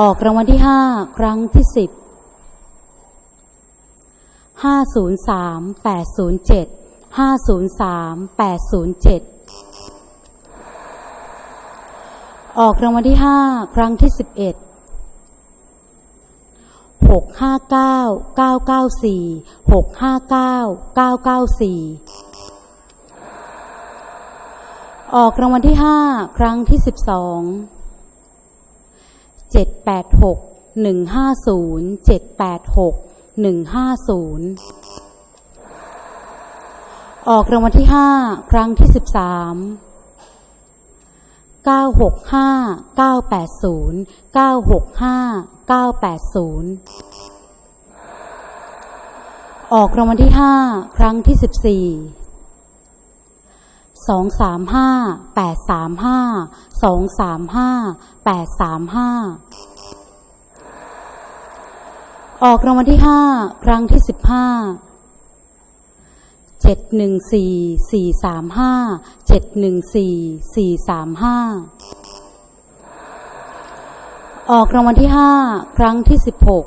ออกรางวัลที่ห้าครั้งที่สิบห้าศูนย์สามแปดศูนย์เจ็ดห้าศูนย์สามแปดศูนย์เจ็ดออกรางวัลที่ห้าครั้งที่สิบเอ็ดหกห้าเก้าเก้าเก้าสี่หกห้าเก้าเก้าเก้าสี่ออกรางวัลที่ห้าครั้งที่สิบสอง เจ็ดแปดหกหนึ่งห้าศูนย์เจ็ดแปดหกหนึ่งห้าศูนย์ออกรางวัลที่ห้าครั้งที่สิบสามเก้าหกห้าเก้าแปดศูนย์เก้าหกห้าเก้าแปดศูนย์ออกรางวัลที่ห้าครั้งที่สิบสี่สองสามห้าแปดสามห้าสองสามห้าแปดสามห้า ออกรางวัลที่ห้าครั้งที่สิบห้าเจ็ดหนึ่งสี่สี่สามห้าเจ็ดหนึ่งสี่สี่สามห้าออกรางวัลที่ห้าครั้งที่สิบหก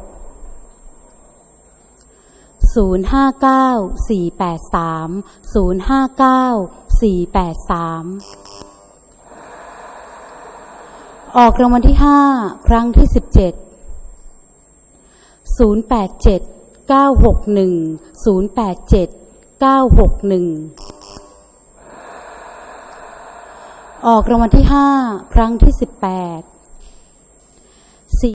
ศูนย์ห้าเก้าสี่แปดสามศูนย์ห้าเก้าสี่แปดสามออกรางวัลที่ห้าครั้งที่สิบเจ็ด ศูนย์แปดเจ็ดเก้าหกหนึ่งศูนย์แปดเจ็ดเก้าหกหนึ่งออกรางวัลที่ห้าครั้งที่สิบแปด